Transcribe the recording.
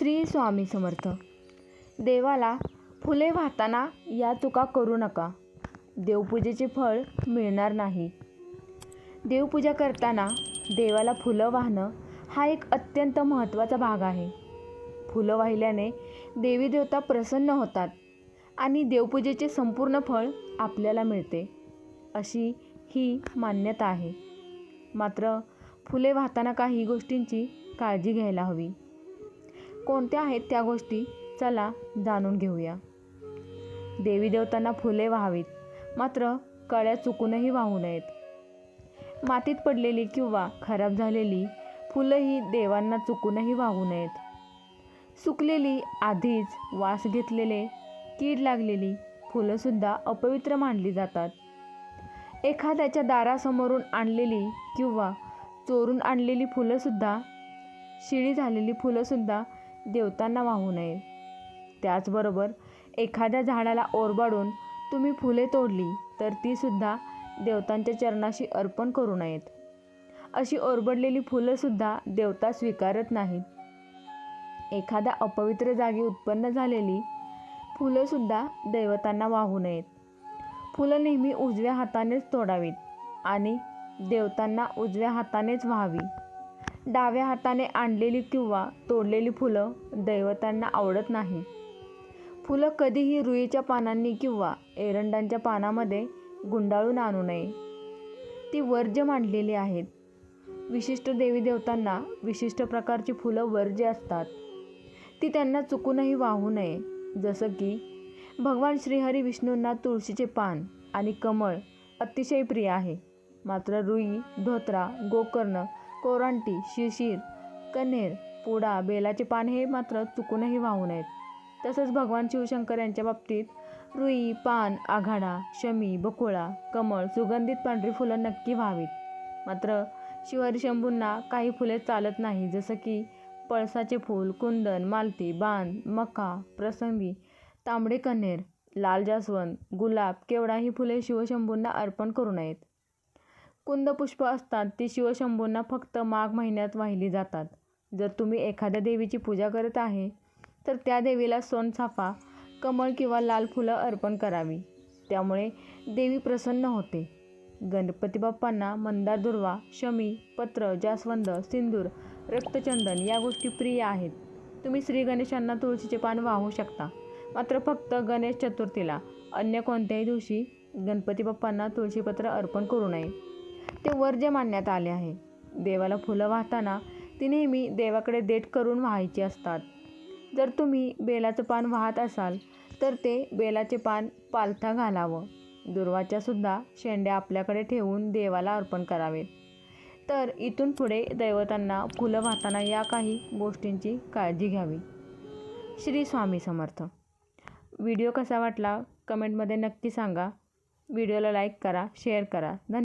श्री स्वामी समर्थ. देवाला फुले वाहताना या चुका करू नका. देवपूजेचे फळ मिळणार नाही. देवपूजा करताना देवाला फुलं वाहणं हा एक अत्यंत महत्त्वाचा भाग आहे. फुलं वाहिल्याने देवी देवता प्रसन्न होतात आणि देवपूजेचे संपूर्ण फळ आपल्याला मिळते. अशी ही मान्यता आहे. मात्र फुले वाहताना काही गोष्टींची काळजी घ्यायला हवी. कोणत्या आहेत त्या गोष्टी चला जाणून घेऊया. देवी देवतांना फुले व्हावीत मात्र कळ्या चुकूनही वाहू नयेत. मातीत पडलेली किंवा खराब झालेली फुलंही देवांना चुकूनही वाहू नयेत. सुकलेली आधीच वास घेतलेले कीड लागलेली फुलंसुद्धा अपवित्र मानली जातात. एखाद्याच्या दारासमोरून आणलेली किंवा चोरून आणलेली फुलंसुद्धा शिळी झालेली फुलंसुद्धा देवतांना वाहू नये. त्याचबरोबर एखाद्या झाडाला ओरबाडून तुम्ही फुले तोडली तर तीसुद्धा देवतांच्या चरणाशी अर्पण करू नयेत. अशी ओरबडलेली फुलंसुद्धा देवता स्वीकारत नाहीत. एखाद्या अपवित्र जागी उत्पन्न झालेली फुलंसुद्धा दैवतांना वाहू नयेत. फुलं नेहमी उजव्या हातानेच तोडावीत आणि देवतांना उजव्या हातानेच व्हावी. डाव्या हाताने आणलेली किंवा तोडलेली फुलं दैवतांना आवडत नाही. फुलं कधीही रुईच्या पानांनी किंवा एरंडांच्या पानामध्ये गुंडाळून आणू नये. ती वर्ज्य मांडलेली आहेत. विशिष्ट देवी देवतांना विशिष्ट प्रकारची फुलं वर्ज्य असतात. ती त्यांना चुकूनही वाहू नये. जसं की भगवान श्रीहरी विष्णूंना तुळशीचे पान आणि कमळ अतिशय प्रिय आहे. मात्र रुई धोत्रा गोकर्ण कोरांटी शिशीर कन्हेर पुडा बेलाचे पान हे मात्र चुकूनही वाहू नयेत. तसंच भगवान शिवशंकर यांच्या बाबतीत रुई पान आघाडा शमी बकुळा कमळ सुगंधित पांढरी फुलं नक्की व्हावीत. मात्र शिवारी शंभूंना काही फुले चालत नाही जसं की पळसाचे फूल कुंदन मालती बांध मका प्रसंगी तांबडे कन्हेर लाल जास्वंद गुलाब केवडा ही फुले शिवशंभूंना अर्पण करू नयेत. कुंद पुष्प असतात ती शिवशंभूंना फक्त माघ महिन्यात वाहिली जातात. जर तुम्ही एखाद्या देवीची पूजा करत आहे तर त्या देवीला सोनसाफा कमळ किंवा लाल फुलं अर्पण करावी. त्यामुळे देवी प्रसन्न होते. गणपती बाप्पांना मंदार दुर्वा शमी पत्र जास्वंद सिंदूर रक्तचंदन या गोष्टी प्रिय आहेत. तुम्ही श्री गणेशांना तुळशीचे पान वाहू शकता. मात्र फक्त गणेश चतुर्थीला अन्य कोणत्याही दिवशी गणपती बाप्पांना तुळशीपत्र अर्पण करू नये. ते वर्ज्य मानण्यात आले आहे. देवाला फुलं वाहताना ती नेहमी देवाकडे देठ करून व्हायची असतात. जर तुम्ही बेलाचं पान वाहत असाल तर ते बेलाचे पान पालथा घालावं. दुर्वाच्यासुद्धा शेंड्या आपल्याकडे ठेवून देवाला अर्पण करावेत. तर इथून पुढे दैवतांना फुलं वाहताना या काही गोष्टींची काळजी घ्यावी. श्री स्वामी समर्थ. व्हिडिओ कसा वाटला कमेंटमध्ये नक्की सांगा. व्हिडिओला लाईक करा शेअर करा. धन्यवाद.